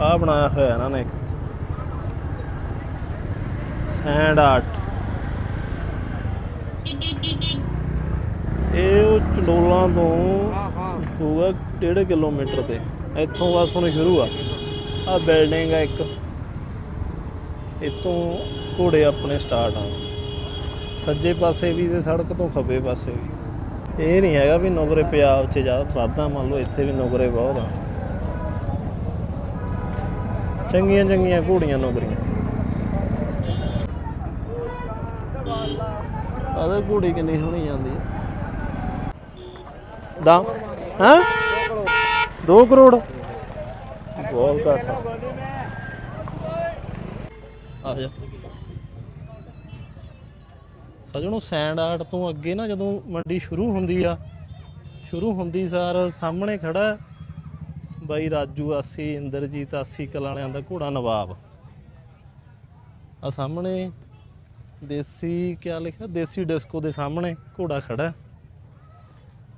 ਆ ਬਣਾਇਆ ਹੋਇਆ ਇਹਨਾਂ ਨੇ। Sand art. ਇਹ ਉਹ ਚੰਡੋਲਾਂ ਤੋਂ ਹੋਊਗਾ 1.5 ਕਿਲੋਮੀਟਰ ਤੇ। ਇੱਥੋਂ ਬਸ ਹੁਣ ਸ਼ੁਰੂ ਆ। ਆ ਬਿਲਡਿੰਗ ਆ ਇੱਕ। ਇੱਥੋਂ ਘੋੜੇ ਆਪਣੇ ਸਟਾਰਟ ਆ। ਸੱਜੇ ਪਾਸੇ ਵੀ ਤੇ ਸੜਕ ਤੋਂ ਖੱਬੇ ਪਾਸੇ ਵੀ। ਇਹ ਨਹੀਂ ਹੈਗਾ ਵੀ ਨੌਕਰੇ ਪੰਜਾਬ 'ਚ ਜ਼ਿਆਦਾ ਵਾਧਾ ਮੰਨ ਲਓ ਇੱਥੇ ਵੀ ਨੌਕਰੇ ਬਹੁਤ ਆ। ਚੰਗੀਆਂ ਚੰਗੀਆਂ ਘੋੜੀਆਂ ਨੌਕਰੀਆਂ। ਆਦੇ ਘੋੜੀ ਕਿੰਨੀ ਸੋਹਣੀ ਜਾਂਦੀ ਹੈ ਦਾ? ਹਾਂ? 2 ਕਰੋੜ? ਬਹੁਤ ਘੱਟ ਆ। ਜਾ। ਸਜਣੋ ਸੈਂਡ ਆਰਟ ਤੋਂ ਅੱਗੇ ਨਾ ਜਦੋਂ ਮੰਡੀ ਸ਼ੁਰੂ ਹੁੰਦੀ ਆ ਸ਼ੁਰੂ ਹੁੰਦੀ ਸਾਰ ਸਾਹਮਣੇ ਖੜਾ ਬਾਈ ਰਾਜੂ ਆਸੀ ਇੰਦਰਜੀਤ ਆਸੀ ਕਲਾਣਿਆਂ ਦਾ ਘੋੜਾ ਨਵਾਬ। ਆ ਸਾਹਮਣੇ ਦੇਸੀ ਕਿਆ ਲਿਖਿਆ? ਦੇਸੀ ਡਿਸਕੋ ਦੇ ਸਾਹਮਣੇ ਘੋੜਾ ਖੜਾ।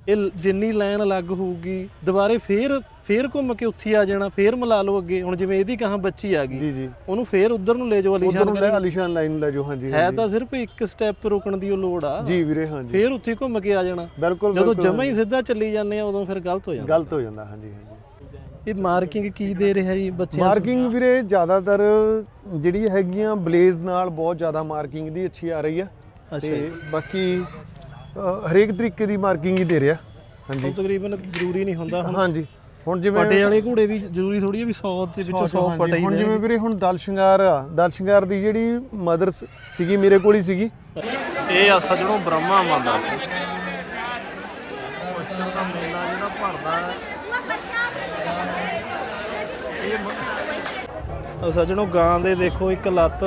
ਇਹ ਜਿੰਨੀ ਲਾਈਨ ਲੱਗ ਹੋਊਗੀ ਦੁਬਾਰੇ ਫੇਰ ਫੇਰ ਘੁੰਮ ਕੇ ਉੱਥੇ ਆ ਜਾਣਾ ਫੇਰ ਮਿਲਾ ਲਓ ਅੱਗੇ। ਹੁਣ ਜਿਵੇਂ ਇਹਦੀ ਕਹਾਂ ਬੱਚੀ ਆ ਗਈ ਜੀ ਜੀ। ਉਹਨੂੰ ਫੇਰ ਉਧਰ ਨੂੰ ਲੈ ਜਾਓ ਉਧਰ ਅਲੀਸ਼ਾਨ ਨੂੰ ਲੈ ਅਲੀਸ਼ਾਨ ਲਾਈਨ ਨੂੰ ਲੈ ਜਾਓ ਹਾਂਜੀ ਹੈ। ਤਾਂ ਸਿਰਫ ਇੱਕ ਸਟੈਪ ਰੁਕਣ ਦੀ ਉਹ ਲੋੜ ਆ। ਜੀ ਵੀਰੇ ਹਾਂਜੀ। ਫੇਰ ਉੱਥੇ ਘੁੰਮ ਕੇ ਆ ਜਾਣਾ। ਬਿਲਕੁਲ ਜਦੋਂ ਜਮਾ ਹੀ ਸਿੱਧਾ ਚੱਲੀ ਜਾਂਦੇ ਆ ਉਦੋਂ ਫਿਰ ਗਲਤ ਹੋ ਜਾਂਦਾ। ਗਲਤ ਹੋ ਜਾਂਦਾ ਹਾਂਜੀ ਹਾਂਜੀ। ਇਹ ਮਾਰਕਿੰਗ ਕੀ ਦੇ ਰਿਹਾ ਜੀ ਬੱਚਿਆਂ? ਮਾਰਕਿੰਗ ਵੀਰੇ ਜ਼ਿਆਦਾਤਰ ਜਿਹੜੀ ਹੈਗੀਆਂ ਬਲੇਜ਼ ਨਾਲ ਬਹੁਤ ਜ਼ਿਆਦਾ ਮਾਰਕਿੰਗ ਦੀ ਅੱਛੀ ਆ ਰਹੀ ਆ। ਤੇ ਬਾਕੀ ਹਰੇਕ ਤਰੀਕੇ ਦੀ ਮਾਰਕਿੰਗ ਹੀ ਦੇ ਰਿਹਾ। ਹਾਂਜੀ। ਉਹ ਤਕਰੀਬਨ ਜ਼ਰੂਰੀ ਨਹੀਂ ਹੁੰਦਾ ਹਾਂਜੀ। ਹੁਣ ਜਿਵੇਂ ਪਟੇ ਵਾਲੇ ਘੋੜੇ ਵੀ ਜ਼ਰੂਰੀ ਥੋੜੀ ਹੈ ਵੀ 100 ਦੇ ਵਿੱਚੋਂ 100 ਹਾਂਜੀ, ਪਟੇ ਹੀ ਹੁਣ ਜਿਵੇਂ। ਵੀਰੇ ਹੁਣ ਦਲ ਸ਼ਿੰਗਾਰ ਆ। ਦਲ ਸ਼ਿੰਗਾਰ ਦੀ ਜਿਹੜੀ ਮਦਰ ਸੀਗੀ ਮੇਰੇ ਕੋਲ ਹੀ ਸੀਗੀ। ਇਹ ਆ ਸਜਣੋ ਬ੍ਰਹਮਾ ਮੰਦਰ ਪੁਸ਼ਕਰ ਦਾ ਮੇਲਾ ਜਿਹੜਾ ਭਰਦਾ ਹੈ ਇਹ ਸਜਣੋ ਗਾਂ ਦੇ ਦੇਖੋ ਇੱਕ ਲੱਤ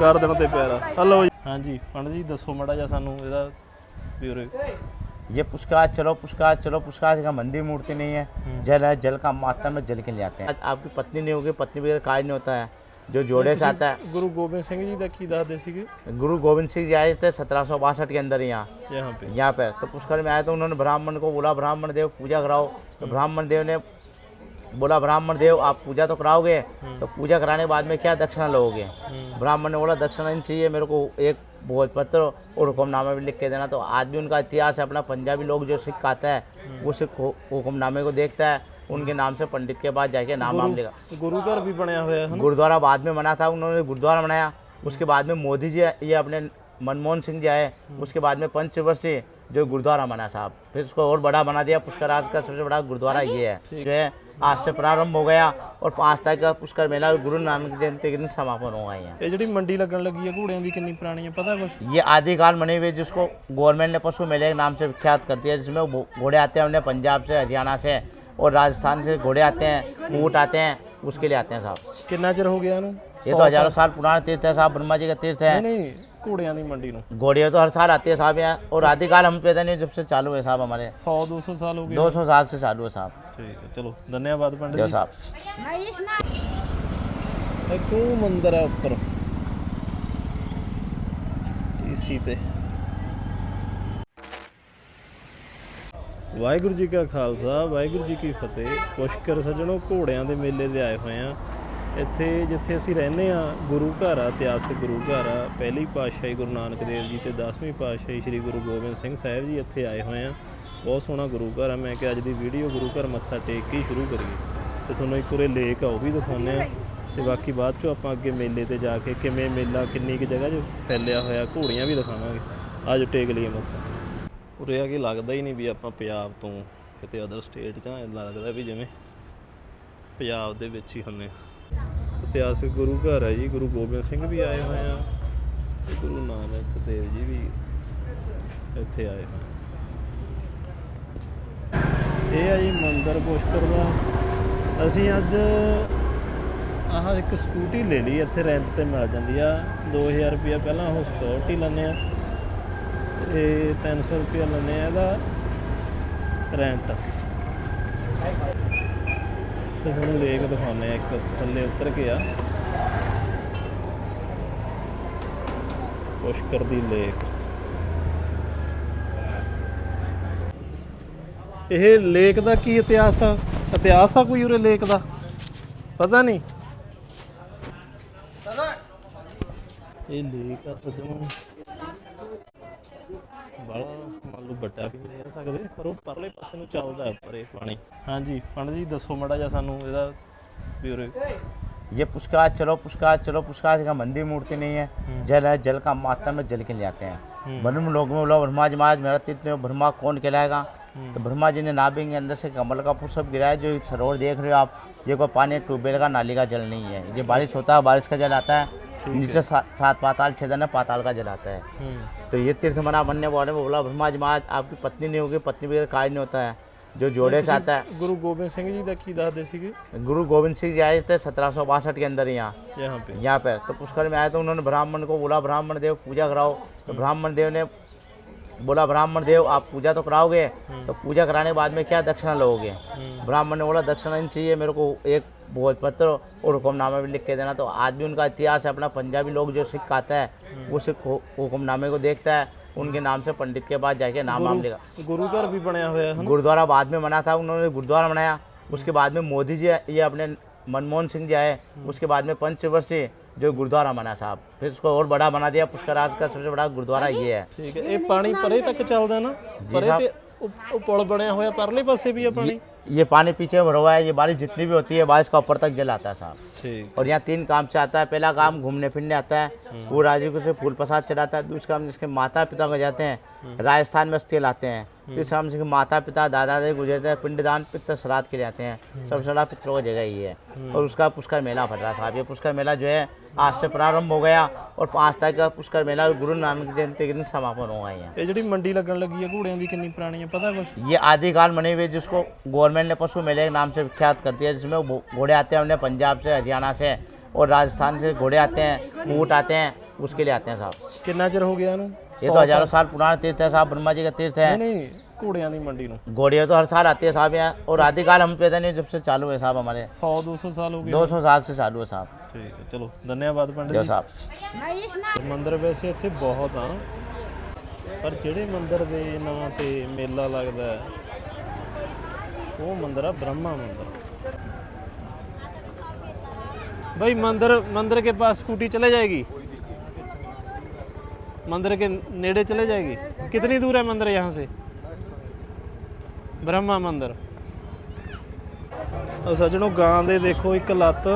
ਗਰਦਨ ਤੇ ਪੈਰ ਹਲੋ ਹਾਂਜੀ ਪੰਡਤ ਜੀ ਦੱਸੋ ਮੜਾ ਜਾ ਸਾਨੂੰ ਇਹਦਾ ਪਿਓਰੇ ये पुष्काज चलो पुष्काज चलो पुष्काज का मंदिर मूर्ति नहीं है जल है जल का माता में जल के ले आते हैं आपकी पत्नी नहीं होगी पत्नी बगैर कार्य नहीं होता है जो जोड़े से आता है गुरु गोबिंद सिंह जी का की दास देसी गुरु गोबिंद सिंह जी आए थे सत्रह सौ बासठ के अंदर यहाँ यहाँ पे यहाँ पे तो पुष्कर में आए तो उन्होंने ब्राह्मण को बोला ब्राह्मण देव पूजा कराओ तो ब्राह्मण देव ने बोला ब्राह्मण देव आप पूजा तो कराओगे हम्म। तो पूजा कराने के बाद में क्या दक्षिणा लोगे? हम्म। ब्राह्मण ने बोला दक्षिणा नहीं चाहिए मेरे को एक भोजपत्र और हुक्मनामा भी लिख के देना। तो आज भी उनका इतिहास है अपना पंजाबी लोग जो सिख आता है हम्म। वो सिख हुक्मनामे को देखता है उनके नाम से पंडित के पास जाके नाम वाम लिखा गुरुद्वारा भी बनाया हुआ है गुरुद्वारा बाद में बना था उन्होंने गुरुद्वारा बनाया। उसके बाद में मोदी जी ये अपने मनमोहन सिंह जी आए। उसके बाद में पंचवर्षीय जो गुरुद्वारा बना साहब फिर उसको और बड़ा बना दिया। पुष्कर का सबसे बड़ा गुरुद्वारा हाँ ये है। जो है आज से प्रारंभ हो गया और पाँच तारीख का पुष्कर मेला गुरु नानक जयंती के दिन समापन होगा यहाँ ਇਹ ਜਿਹੜੀ ਮੰਡੀ ਲੱਗਣ ਲੱਗੀ ਹੈ ਘੋੜਿਆਂ ਦੀ ਕਿੰਨੀ ਪੁਰਾਣੀ ਹੈ ਪਤਾ ਕੁਛ ये आदिकाल बने हुए जिसको गवर्नमेंट ने पशु मेले के नाम से विख्यात कर दिया जिसमें वो घोड़े आते हैं अपने पंजाब से हरियाणा से और राजस्थान से घोड़े आते हैं ऊँट आते हैं उसके लिए आते हैं साहब ਕਿੰਨਾ ਚਿਰ ਹੋ ਗਿਆ ਇਹਨੂੰ ये तो हजारों साल पुराना तीर्थ है साहब ब्रह्मा जी का तीर्थ है ਨਹੀਂ ਨਹੀਂ ਘੋੜਿਆਂ ਦੀ ਮੰਡੀ ਨੂੰ घोड़े तो हर साल आती है साहब यहाँ और आदिकाल हम पैदा नहीं जब से चालू है साहब हमारे 100 200 ਸਾਲ ਹੋ ਗਏ 200 साल से चालू है साहब ਠੀਕ ਹੈ ਚਲੋ ਧੰਨਵਾਦ ਪੰਡਿਤ जो ਜੀ साहब ਇੱਕ ਉਹ ਮੰਦਿਰ ਹੈ ਉੱਪਰ ਟੀਸੀ ਤੇ ਵਾਹਿਗੁਰੂ ਜੀ ਕਾ ਖਾਲਸਾ ਵਾਹਿਗੁਰੂ ਜੀ ਕੀ ਫਤਿਹ ਪੁਸ਼ਕਰ ਸੱਜਣੋ ਘੋੜਿਆਂ ਦੇ ਮੇਲੇ ਦੇ ਆਏ ਹੋਏ ਆ ਇੱਥੇ ਜਿੱਥੇ ਅਸੀਂ ਰਹਿੰਦੇ ਆ ਗੁਰੂ ਘਰ ਆ, ਇਤਿਹਾਸਕ ਗੁਰੂ ਘਰ ਆ, ਪਹਿਲੀ ਪਾਤਸ਼ਾਹੀ ਗੁਰੂ ਨਾਨਕ ਦੇਵ ਜੀ ਤੇ 10ਵੀਂ ਪਾਤਸ਼ਾਹੀ ਸ੍ਰੀ ਗੁਰੂ ਗੋਬਿੰਦ ਸਿੰਘ ਸਾਹਿਬ ਜੀ ਇੱਥੇ ਆਏ ਹੋਏ ਆ। ਬਹੁਤ ਸੋਹਣਾ ਗੁਰੂ ਘਰ ਆ। ਮੈਂ ਕਿ ਅੱਜ ਦੀ ਵੀਡੀਓ ਗੁਰੂ ਘਰ ਮੱਥਾ ਟੇਕ ਕੇ ਹੀ ਸ਼ੁਰੂ ਕਰੀਏ। ਤੇ ਤੁਹਾਨੂੰ ਇੱਕ ਉਰੇ ਲੇਕ ਆ, ਉਹ ਵੀ ਦਿਖਾਉਂਦੇ ਆ। ਤੇ ਬਾਕੀ ਬਾਅਦ ਚੋਂ ਆਪਾਂ ਅੱਗੇ ਮੇਲੇ ਤੇ ਜਾ ਕੇ ਕਿਵੇਂ ਮੇਲਾ, ਕਿੰਨੀ ਕੁ ਜਗ੍ਹਾ 'ਚ ਫੈਲਿਆ ਹੋਇਆ, ਘੋੜੀਆਂ ਵੀ ਦਿਖਾਵਾਂਗੇ। ਅੱਜ ਟੇਕ ਲਈਏ ਮੱਥਾ। ਉਰੇ ਆ ਕੇ ਲੱਗਦਾ ਹੀ ਨਹੀਂ ਵੀ ਆਪਾਂ ਪੰਜਾਬ ਤੋਂ ਕਿਤੇ ਅਦਰ ਸਟੇਟ 'ਚ ਆ ਐਂ ਲੱਗਦਾ ਵੀ ਜਿਵੇਂ ਪੰਜਾਬ ਦੇ ਵਿੱਚ ਹੀ ਹੁੰਨੇ ਆ। ਇਤਿਹਾਸਿਕ ਗੁਰੂ ਘਰ ਹੈ ਜੀ, ਗੁਰੂ ਗੋਬਿੰਦ ਸਿੰਘ ਵੀ ਆਏ ਹੋਏ ਆ ਤੇ ਗੁਰੂ ਨਾਨਕ ਦੇਵ ਜੀ ਵੀ ਇੱਥੇ ਆਏ ਹੋਏ ਇਹ ਆ ਜੀ ਮੰਦਰ ਪੁਸ਼ਕਰ ਦਾ। ਅਸੀਂ ਅੱਜ ਆਹ ਇੱਕ ਸਕੂਟੀ ਲੈ ਲਈ, ਇੱਥੇ ਰੈਂਟ ਤੇ ਮਿਲ ਜਾਂਦੀ ਆ। 2000 ਰੁਪਇਆ ਪਹਿਲਾਂ ਉਹ ਸਿਕਿਉਰਿਟੀ ਲੈਂਦੇ ਆ। ਤੇ 300 ਰੁਪਇਆ ਲੈਂਦੇ ਆ ਇਹਦਾ ਰੈਂਟ। ਤੇ ਤੁਹਾਨੂੰ ਲੇਕ ਦਿਖਾਉਂਦੇ ਆ, ਇੱਕ ਥੱਲੇ ਉਤਰ ਕੇ ਆ। ਪੁਸ਼ਕਰ ਦੀ ਲੇਕ। ਇਹ ਲੇਕ ਦਾ ਕੀ ਇਤਿਹਾਸ ਆ? ਇਤਿਹਾਸ ਆ ਕੋਈ ਉਰੇ ਲੇਕ ਦਾ? ਪਤਾ ਨਹੀਂ। ਇਹ ਲੇਕ ਆ ਸੱਜਣੋ ਬੜਾ ਵੱਡਾ ਵੀ ਨਹੀਂ ਰਹਿ ਸਕਦੇ ਪਰ ਉਹ ਪਰਲੇ ਪਾਸੇ ਨੂੰ ਚੱਲਦਾ ਹੈ ਉੱਪਰ ਇਹ ਪਾਣੀ ਹਾਂਜੀ ਪੰਡਤ ਜੀ ਦੱਸੋ ਮੜਾ ਜਿਹਾ ਸਾਨੂੰ ਇਹਦਾ ਬਿਊਰੇ ये पुष्कार चलो पुष्कार चलो पुष्कार का मंदिर मूर्ति नहीं है जल है जल का मात्रा में जल के ले आते हैं ब्रह्म लोग में बोला ब्रह्मा जी महाराज मेरा तीर्थ में ब्रह्मा कौन कहलाएगा तो ब्रह्मा जी ने नाभि के अंदर से कमल का फूल सब गिराया जो सरोवर देख रहे हो आप ये कोई पानी ट्यूबवेल का नाली का जल नहीं है ये बारिश होता है बारिश का जल आता है नीचे सा, सात पाताल छेदन है पाताल का जल आता है ਹੂੰ तो ये तीर्थ मना बनने वाले में बोला ब्रह्मा जी महाराज आपकी पत्नी नहीं होगी पत्नी बगैर कार्य नहीं होता है जो जोड़े से आता है ਗੁਰੂ ਗੋਬਿੰਦ ਸਿੰਘ ਜੀ ਦਾ ਕੀ ਦੱਸਦੇ ਸੀਗੇ गुरु गोविंद सिंह जी आए थे सत्रह के अंदर यहाँ यहाँ पे यहाँ पे तो पुष्कर में आए तो उन्होंने ब्राह्मण को बोला ब्राह्मण देव पूजा कराओ तो ब्राह्मण देव ने बोला ब्राह्मण देव आप पूजा तो कराओगे हम्म। तो पूजा कराने के बाद में क्या दक्षिणा लोगे? हम्म। ब्राह्मण ने बोला दक्षिणा नहीं चाहिए मेरे को एक भोजपत्र और हुक्मनामा भी लिख के देना। तो आज भी उनका इतिहास है अपना पंजाबी लोग जो सिख आता है हम्म। वो सिख हुक्मनामे को देखता है उनके नाम से पंडित के पास जाके नाम नाम लेगा गुरुद्वारा भी बनाया हुआ है गुरुद्वारा बाद में बना था उन्होंने गुरुद्वारा बनाया। उसके बाद में मोदी जी ये अपने मनमोहन सिंह जी आए उसके बाद में पंचवर्षीय जो गुरुद्वारा बना साहब फिर उसको और बड़ा बना दिया पुष्कराज का सबसे बड़ा गुरुद्वारा ये है ਠੀਕ ਹੈ ਇਹ ਪਾਣੀ ਪਰੇ ਤੱਕ ਚੱਲਦਾ ਨਾ ਪਰੇ ਸਾਹਿਬ। ਤੇ ਉਹ ਉਹ ਪੁਲ ਬਣਿਆ ਹੋਇਆ ਪਰਲੇ ਪਾਸੇ ਵੀ ਆ ਪਾਣੀ ये पानी पीछे भरा हुआ है ये बारिश जितनी भी होती है बारिश का ऊपर तक जल आता है साहब ਠੀਕ और यहाँ तीन काम से आता है पहला काम घूमने फिरने आता है वो राजीव को से फूल प्रसाद चढ़ाता है दूसरा काम जिसके माता पिता को जाते हैं राजस्थान में अस्थिल आते हैं तीसरा काम जिसके माता पिता दादा दादी गुजरते हैं पिंडदान पित्त श्राद्ध के जाते हैं सबसे बड़ा पितरों की जगह ये है और उसका पुष्कर मेला फट रहा है साहब ये पुष्कर मेला जो है आज से प्रारंभ हो गया और पाँच तारीख का पुष्कर मेला गुरु नानक जयंती के दिन समापन होगा यहाँ ਇਹ ਜਿਹੜੀ ਮੰਡੀ ਲੱਗਣ ਲੱਗੀ ਹੈ ਘੋੜਿਆਂ ਦੀ किन्नी पुरानी है पता कुछ ये आदिकाल बने हुए जिसको गवर्नमेंट ने पशु मेले के नाम से विख्यात कर दिया जिसमें वो घोड़े आते हैं उन्हें पंजाब से हरियाणा से और राजस्थान से घोड़े आते हैं ऊँट आते हैं उसके लिए आते हैं साहब ਕਿੰਨਾ ਚਿਰ ਹੋ ਗਿਆ ਇਹਨੂੰ ये तो हजारों साल पुराना तीर्थ है साहब ब्रह्मा जी का तीर्थ है ਨਹੀਂ ਨਹੀਂ ਘੋੜਿਆਂ ਦੀ ਮੰਡੀ ਨੂੰ घोड़े तो हर साल आते हैं साहब यहाँ और आदिकाल हम पैदा नहीं जब से चालू है साहब हमारे 100 200 ਸਾਲ ਹੋ ਗਏ 200 साल से चालू है साहब ਠੀਕ ਹੈ ਚਲੋ ਧੰਨਵਾਦ ਪੰਡਿਤ जो ਜੀ साहब ਮੰਦਿਰ ਵੈਸੇ ਇੱਥੇ ਬਹੁਤ ਆ ਪਰ ਜਿਹੜੇ ਮੰਦਿਰ ਦੇ ਨਾਂ ਤੇ ਮੇਲਾ ਲੱਗਦਾ ਹੈ, ਉਹ ਮੰਦਿਰ ਆ ਬ੍ਰਹਮਾ ਮੰਦਿਰ भाई मंदिर मंदिर के पास स्कूटी चले जाएगी मंदिर के नेड़े चले जाएगी कितनी दूर है मंदिर यहाँ से ब्रह्मा मंदिर ਉਹ ਸੱਜਣੋ ਗਾਂ ਦੇ ਦੇਖੋ ਇੱਕ ਲੱਤ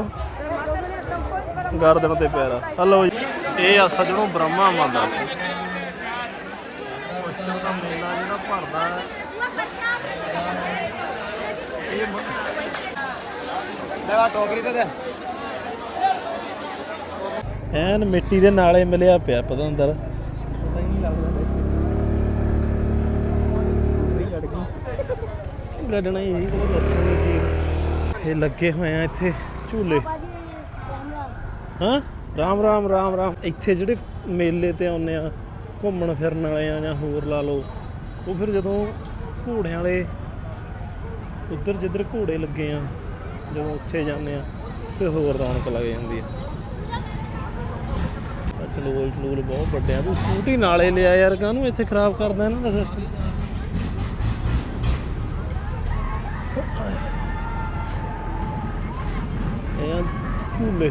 ਗਰਦਨ ਤੇ ਪੈਰਾ ਹਲੋ ਜੀ ਇਹ ਆ ਸੱਜਣੋ ਬ੍ਰਹਮਾ ਮੰਦਰ ਮੁਸ਼ਕਿਲ ਦਾ ਮੇਲਾ ਜਿਹੜਾ ਭਰਦਾ ਹੈ ਇਹ ਐਨ ਮਿੱਟੀ ਦੇ ਨਾਲੇ ਮਿਲਿਆ ਪਿਆ ਪਤਾ ਅੰਦਰ ਪਤਾ ਹੀ ਬਹੁਤ ਅੱਛਾ ਨਹੀਂ ਚੀਜ਼ ਇਹ ਲੱਗੇ ਹੋਏ ਆ ਇੱਥੇ ਝੂਲੇ। ਹਾਂ? ਰਾਮ ਰਾਮ ਰਾਮ ਰਾਮ। ਇੱਥੇ ਜਿਹੜੇ ਮੇਲੇ ਤੇ ਆਉਂਦੇ ਆ, ਘੁੰਮਣ ਫਿਰਨ ਵਾਲੇ ਆ ਜਾਂ ਹੋਰ ਲਾ ਲਓ, ਉਹ ਫਿਰ ਜਦੋਂ ਘੋੜਿਆਂ ਵਾਲੇ ਉੱਧਰ ਜਿੱਧਰ ਘੋੜੇ ਲੱਗੇ ਆ, ਜਦੋਂ ਉੱਥੇ ਜਾਂਦੇ ਆ, ਫਿਰ ਹੋਰ ਰੌਣਕ ਲੱਗ ਜਾਂਦੀ ਆ। ਚਲੋਲ ਚਲੋਲ ਬਹੁਤ ਵੱਡੇ ਆ। ਤੂੰ ਸਕੂਟੀ ਨਾਲੇ ਲਿਆ ਯਾਰ, ਕਾਹਨੂੰ ਇੱਥੇ ਖਰਾਬ ਕਰਦਾ ਇਹਨਾਂ ਦਾ ਸਿਸਟਮ ਇਹ ਝੂਲੇ।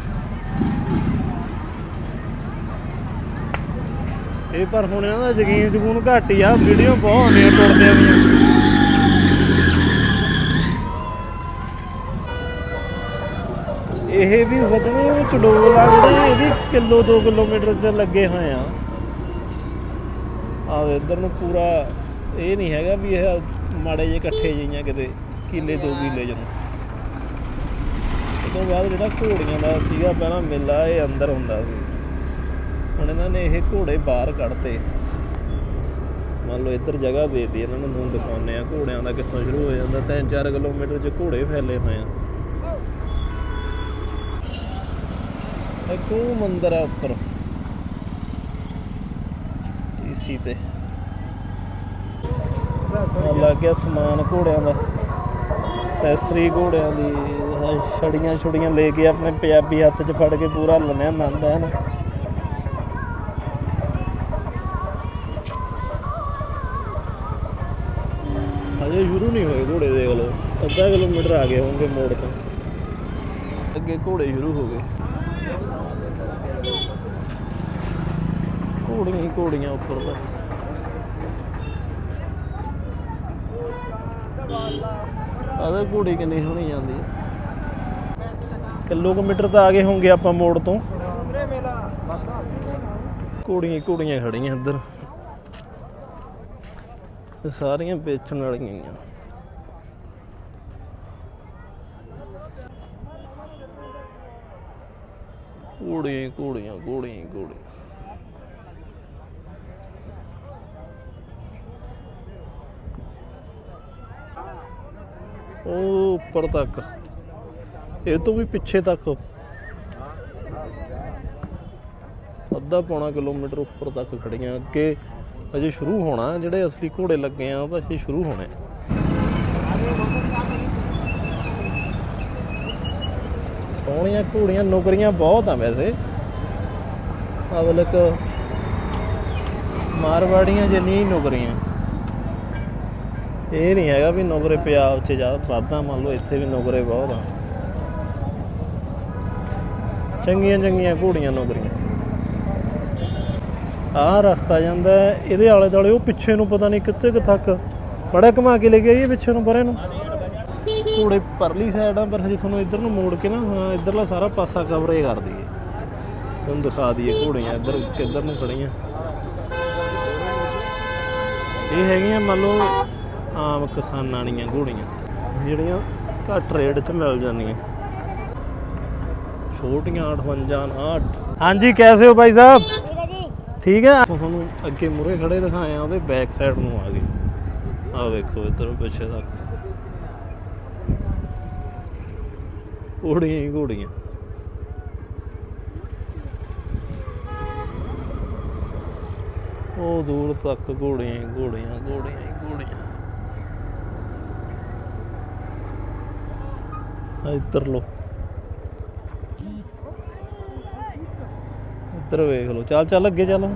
ਇਹ ਪਰ ਹੁਣ ਇਹਨਾਂ ਦਾ ਯਕੀਨ ਜਗੂਨ ਘੱਟ ਹੀ ਆ, ਵੀਡੀਓ ਬਹੁਤ ਆਉਂਦੀਆਂ, ਟੁੱਟਦੀਆਂ ਵੀ ਇਹ ਵੀ ਸੱਜਣੋ ਚਡੋਲ ਆ ਜਿਹੜਾ ਇਹ ਵੀ ਕਿਲੋ 2 ਕਿਲੋਮੀਟਰ ਚ ਲੱਗੇ ਹੋਏ ਆ। ਆ ਇੱਧਰ ਨੂੰ ਪੂਰਾ ਇਹ ਨਹੀਂ ਹੈਗਾ ਵੀ ਇਹ ਮਾੜੇ ਜਿਹੇ ਇਕੱਠੇ ਜਿਹੀਆਂ ਕਿਤੇ ਕਿੱਲੇ 2 ਕਿੱਲੇ ਜਦੋਂ ਉਹ ਤੋਂ ਬਾਅਦ ਜਿਹੜਾ ਘੋੜੀਆਂ ਦਾ ਸੀਗਾ ਪਹਿਲਾਂ ਮੇਲਾ ਇਹ ਅੰਦਰ ਹੁੰਦਾ ਸੀ। ਹੁਣ ਇਹਨਾਂ ਨੇ ਇਹ ਘੋੜੇ ਬਾਹਰ ਕੱਢਤੇ। ਮੰਨ ਲਓ ਇੱਧਰ ਜਗ੍ਹਾ ਦੇ ਦਿੱਤੀ ਇਹਨਾਂ ਨੂੰ ਦਿਖਾਉਂਦੇ ਆ ਘੋੜਿਆਂ ਦਾ ਕਿੱਥੋਂ ਸ਼ੁਰੂ ਹੋ ਜਾਂਦਾ। 3-4 ਕਿਲੋਮੀਟਰ 'ਚ ਘੋੜੇ ਫੈਲੇ ਹੋਏ ਆ। ਇੱਕ ਉਹ ਮੰਦਿਰ ਆ ਉੱਪਰ। ਏਸੀ ਤੇ। ਲੱਗ ਗਿਆ ਸਮਾਨ ਘੋੜਿਆਂ ਦਾ। ਸੈਸਰੀ ਘੋੜਿਆਂ ਦੀ ਛੜੀਆਂ ਛੁੜੀਆਂ ਲੈ ਕੇ ਆਪਣੇ ਪੰਜਾਬੀ ਹੱਥ 'ਚ ਫੜ ਕੇ ਪੂਰਾ ਲੰਨਿਆ ਆਨੰਦ ਹੈ ਨਾ। ਅਜੇ ਸ਼ੁਰੂ ਨਹੀਂ ਹੋਏ ਘੋੜੇ ਦੇ ਲਓ। ਅੱਧਾ ਕਿਲੋਮੀਟਰ ਆ ਗਏ ਹੋਣਗੇ ਮੋੜ ਤੋਂ। ਅੱਗੇ ਘੋੜੇ ਸ਼ੁਰੂ ਹੋ ਗਏ। ਘੋੜੀਆਂ ਹੀ ਘੋੜੀਆਂ ਉੱਪਰ ਤਾਂ ਆਦੇ ਘੋੜੀ ਕਿੰਨੀ ਸੋਹਣੀ ਜਾਂਦੀ ਕਿਲੋਮੀਟਰ ਤਾਂ ਆ ਗਏ ਹੋਣਗੇ ਆਪਾਂ ਮੋੜ ਤੋਂ। ਘੋੜੀਆਂ ਘੋੜੀਆਂ ਖੜੀਆਂ ਇੱਧਰ। ਸਾਰੀਆਂ ਵੇਚਣ ਵਾਲੀਆਂ ਹੀ ਆ। ਘੋੜੀਆਂ ਘੋੜੀਆਂ ਘੋੜੀਆਂ ਘੋੜੀਆਂ। ਉਹ ਉੱਪਰ ਤੱਕ। ਇਹ ਤੋਂ ਵੀ ਪਿੱਛੇ ਤੱਕ। ਅੱਧਾ ਪੌਣਾ ਕਿਲੋਮੀਟਰ ਉੱਪਰ ਤੱਕ ਖੜੀਆਂ। ਅੱਗੇ ਅਜੇ ਸ਼ੁਰੂ ਹੋਣਾ, ਜਿਹੜੇ ਅਸਲੀ ਘੋੜੇ ਲੱਗੇ ਆ, ਉਹ ਤਾਂ ਅਜੇ ਸ਼ੁਰੂ ਹੋਣੇ। ਸੋਹਣੀਆਂ ਘੋੜੀਆਂ, ਨੌਕਰੀਆਂ ਬਹੁਤ ਆ ਵੈਸੇ। ਅਵਲਕ ਮਾਰਵਾੜੀਆਂ ਜਿੰਨੀ ਨੌਕਰੀਆਂ। ਇਹ ਨਹੀਂ ਹੈਗਾ ਵੀ ਨੌਕਰੇ ਪੰਜਾਬ 'ਚ ਜ਼ਿਆਦਾ ਵਾਧਾ ਮੰਨ ਲਓ ਇੱਥੇ ਵੀ ਨੌਕਰੇ ਬਹੁਤ ਆ। ਚੰਗੀਆਂ ਚੰਗੀਆਂ ਘੋੜੀਆਂ ਨੌਕਰੀਆਂ। ਆਹ ਰਸਤਾ ਜਾਂਦਾ ਇਹਦੇ ਆਲੇ ਦੁਆਲੇ ਉਹ ਪਿੱਛੇ ਨੂੰ ਪਤਾ ਨਹੀਂ ਕਿੱਥੇ ਕੁ ਤੱਕ ਬੜਾ ਘੁਮਾ ਕੇ ਲੈ ਕੇ ਆਈਏ ਪਿੱਛੇ ਨੂੰ ਪਰੇ ਨੂੰ। ਘੋੜੇ ਪਰਲੀ ਸਾਈਡ ਆ ਪਰ ਹਜੇ ਤੁਹਾਨੂੰ ਇੱਧਰ ਨੂੰ ਮੋੜ ਕੇ ਨਾ ਹਾਂ, ਇੱਧਰਲਾ ਸਾਰਾ ਪਾਸਾ ਕਵਰੇ ਹੀ ਕਰ ਦਈਏ। ਤੁਹਾਨੂੰ ਦਿਖਾ ਦਈਏ ਘੋੜੀਆਂ ਇੱਧਰ ਕਿੱਧਰ ਨੂੰ ਖੜੀਆਂ ਇਹ ਹੈਗੀਆਂ ਮੰਨ ਲਓ ਆਮ ਕਿਸਾਨਾਂ ਦੀਆਂ ਘੋੜੀਆਂ ਜਿਹੜੀਆਂ ਘੱਟ ਰੇਟ 'ਚ ਮਿਲ ਜਾਂਦੀਆਂ। ਛੋਟੀਆਂ 58 8 ਹਾਂਜੀ, ਕੈਸੇ ਹੋ ਭਾਈ ਸਾਹਿਬ? ਠੀਕ ਹੈ? ਤੁਹਾਨੂੰ ਅੱਗੇ ਮੁਰੇ ਖੜੇ ਦਿਖਾਏ ਉਹਦੇ ਬੈਕ ਸਾਈਡ ਨੂੰ ਆ ਗਏ ਆ ਵੇਖੋ, ਇਧਰ ਪਿੱਛੇ ਤੱਕ। ਘੋੜੀਆਂ ਘੋੜੀਆਂ ਉਹ ਦੂਰ ਤੱਕ ਘੋੜੀਆਂ ਹੀ ਘੋੜੀਆਂ ਘੋੜੀਆਂ ਹੀ ਘੋੜੀਆਂ ਇੱਧਰ ਲੋ ਇੱਧਰ ਵੇਖ ਲਓ। ਚੱਲ ਚੱਲ ਅੱਗੇ ਚੱਲ।